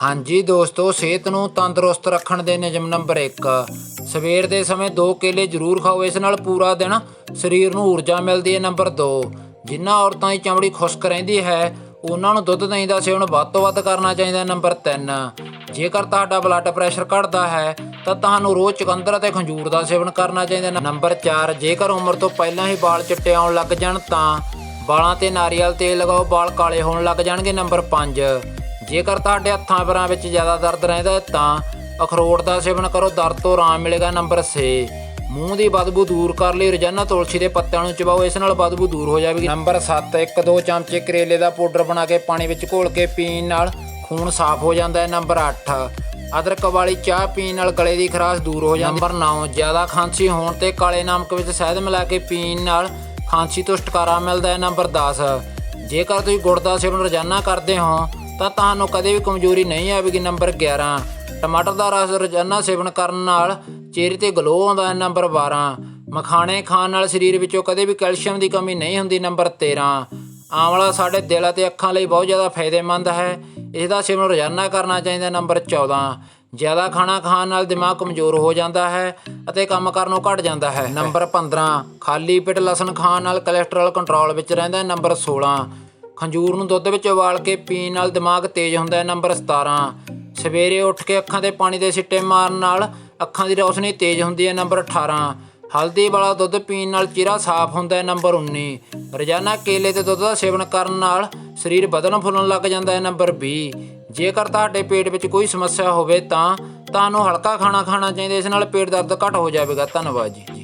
ਹਾਂਜੀ ਦੋਸਤੋ, ਸਿਹਤ ਨੂੰ ਤੰਦਰੁਸਤ ਰੱਖਣ ਦੇ ਨਿਯਮ ਨੰਬਰ 1 ਸਵੇਰ ਦੇ ਸਮੇਂ ਦੋ ਕੇਲੇ ਜ਼ਰੂਰ ਖਾਓ, ਇਸ ਨਾਲ ਪੂਰਾ ਦਿਨ ਸਰੀਰ ਨੂੰ ਊਰਜਾ ਮਿਲਦੀ ਹੈ, ਨੰਬਰ 2 ਜਿਨ੍ਹਾਂ ਔਰਤਾਂ ਦੀ ਚਮੜੀ ਖੁਸ਼ਕ ਰਹਿੰਦੀ ਹੈ, ਉਹਨਾਂ ਨੂੰ ਦੁੱਧ ਦਹੀਂ ਦਾ ਸੇਵਨ ਵੱਧ ਤੋਂ ਵੱਧ ਕਰਨਾ ਚਾਹੀਦਾ, ਨੰਬਰ 3 ਜੇਕਰ ਤੁਹਾਡਾ ਬਲੱਡ ਪ੍ਰੈਸ਼ਰ ਘਟਦਾ ਹੈ, ਤਾਂ ਤੁਹਾਨੂੰ ਰੋਜ਼ ਚੁਕੰਦਰ ਅਤੇ ਖੰਜੂਰ ਦਾ ਸੇਵਨ ਕਰਨਾ ਚਾਹੀਦਾ ਨੰਬਰ 4 ਜੇਕਰ ਉਮਰ ਤੋਂ ਪਹਿਲਾਂ ਹੀ ਵਾਲ ਚਿੱਟੇ ਆਉਣ ਲੱਗ ਜਾਣ, ਤਾਂ ਵਾਲਾਂ ਤੇ ਨਾਰੀਅਲ ਤੇਲ ਲਗਾਓ, ਵਾਲ ਕਾਲੇ ਹੋਣ ਲੱਗ ਜਾਣਗੇ, ਨੰਬਰ 5 ਜੇਕਰ ਤੁਹਾਡੇ ਹੱਥਾਂ ਪੈਰਾਂ ਵਿੱਚ ਜ਼ਿਆਦਾ ਦਰਦ ਰਹਿੰਦਾ ਹੈ ਤਾਂ ਅਖਰੋਟ ਦਾ ਸੇਵਨ ਕਰੋ, ਦਰਦ ਤੋਂ ਆਰਾਮ ਮਿਲੇਗਾ, ਨੰਬਰ 6 ਮੂੰਹ ਦੀ ਬਦਬੂ ਦੂਰ ਕਰ ਲਈ, ਰੋਜ਼ਾਨਾ ਤੁਲਸੀ ਦੇ ਪੱਤਿਆਂ ਨੂੰ ਚਬਾਓ, ਇਸ ਨਾਲ ਬਦਬੂ ਦੂਰ ਹੋ ਜਾਵੇਗੀ। ਨੰਬਰ 7 ਇੱਕ, ਦੋ ਚਮਚੇ ਕਰੇਲੇ ਦਾ ਪਾਊਡਰ ਬਣਾ ਕੇ ਪਾਣੀ ਵਿੱਚ ਘੋਲ ਕੇ ਪੀਣ ਨਾਲ ਖੂਨ ਸਾਫ਼ ਹੋ ਜਾਂਦਾ ਹੈ। ਨੰਬਰ 8 ਅਦਰਕ ਵਾਲੀ ਚਾਹ ਪੀਣ ਨਾਲ ਗਲੇ ਦੀ ਖਰਾਸ਼ ਦੂਰ ਹੋ ਜਾਂਦੀ ਨੰਬਰ 9 ਜ਼ਿਆਦਾ ਖਾਂਸੀ ਹੋਣ ਤੇ ਕਾਲੇ ਨਮਕ ਵਿੱਚ ਸ਼ਹਿਦ ਮਿਲਾ ਕੇ ਪੀਣ ਨਾਲ ਖਾਂਸੀ ਤੋਂ ਛੁਟਕਾਰਾ ਮਿਲਦਾ ਹੈ। ਨੰਬਰ 10 ਜੇਕਰ ਤੁਸੀਂ ਗੁੜ ਦਾ ਸੇਵਨ ਰੋਜ਼ਾਨਾ ਕਰਦੇ ਹੋ ਤਾਂ ਤੁਹਾਨੂੰ ਕਦੇ ਵੀ ਕਮਜ਼ੋਰੀ ਨਹੀਂ ਆਵੇਗੀ ਨੰਬਰ 11 ਟਮਾਟਰ ਦਾ ਰਸ ਰੋਜ਼ਾਨਾ ਸੇਵਨ ਕਰਨ ਨਾਲ ਚਿਹਰੇ ਤੇ ਗਲੋ ਆਉਂਦਾ ਹੈ ਨੰਬਰ 12 ਮਖਾਣੇ ਖਾਣ ਨਾਲ ਸਰੀਰ ਵਿੱਚੋਂ ਕਦੇ ਵੀ ਕੈਲਸ਼ੀਅਮ ਦੀ ਕਮੀ ਨਹੀਂ ਹੁੰਦੀ ਨੰਬਰ 13 ਆਂਵਲਾ ਸਾਡੇ ਦਿਲ ਅਤੇ ਅੱਖਾਂ ਲਈ ਬਹੁਤ ਜ਼ਿਆਦਾ ਫਾਇਦੇਮੰਦ ਹੈ। ਇਸ ਦਾ ਸੇਵਨ ਰੋਜ਼ਾਨਾ ਕਰਨਾ ਚਾਹੀਦਾ ਨੰਬਰ 14 ਜ਼ਿਆਦਾ ਖਾਣਾ ਖਾਣ ਨਾਲ ਦਿਮਾਗ ਕਮਜ਼ੋਰ ਹੋ ਜਾਂਦਾ ਹੈ ਅਤੇ ਕੰਮ ਕਰਨੋਂ ਘਟ ਜਾਂਦਾ ਹੈ। ਨੰਬਰ 15 ਖਾਲੀ ਪੇਟ ਲਸਣ ਖਾਣ ਨਾਲ ਕੋਲੇਸਟ੍ਰੋਲ ਕੰਟਰੋਲ ਵਿੱਚ ਰਹਿੰਦਾ ਹੈ ਨੰਬਰ 16 ਖੰਜੂਰ ਨੂੰ ਦੁੱਧ ਵਿੱਚ ਉਬਾਲ ਕੇ ਪੀਣ ਨਾਲ ਦਿਮਾਗ ਤੇਜ਼ ਹੁੰਦਾ ਹੈ, ਨੰਬਰ 17 ਸਵੇਰੇ ਉੱਠ ਕੇ ਅੱਖਾਂ ਤੇ ਪਾਣੀ ਦੇ ਸਿੱਟੇ ਮਾਰਨ ਨਾਲ ਅੱਖਾਂ ਦੀ ਰੌਸ਼ਨੀ ਤੇਜ਼ ਹੁੰਦੀ ਹੈ, ਨੰਬਰ 18 ਹਲਦੀ ਵਾਲਾ ਦੁੱਧ ਪੀਣ ਨਾਲ ਚਿਹਰਾ ਸਾਫ਼ ਹੁੰਦਾ ਹੈ, ਨੰਬਰ 19 ਰੋਜ਼ਾਨਾ ਕੇਲੇ ਤੇ ਦੁੱਧ ਦਾ ਸੇਵਨ ਕਰਨ ਨਾਲ ਸਰੀਰ ਵਧਣ ਫੁੱਲਣ ਲੱਗ ਜਾਂਦਾ ਹੈ, ਨੰਬਰ 20 ਜੇਕਰ ਤੁਹਾਡੇ ਪੇਟ ਵਿੱਚ ਕੋਈ ਸਮੱਸਿਆ ਹੋਵੇ ਤਾਂ ਤੁਹਾਨੂੰ ਹਲਕਾ ਖਾਣਾ ਖਾਣਾ ਚਾਹੀਦਾ ਇਸ ਨਾਲ ਪੇਟ ਦਰਦ ਘੱਟ ਹੋ ਜਾਵੇਗਾ। ਧੰਨਵਾਦ ਜੀ।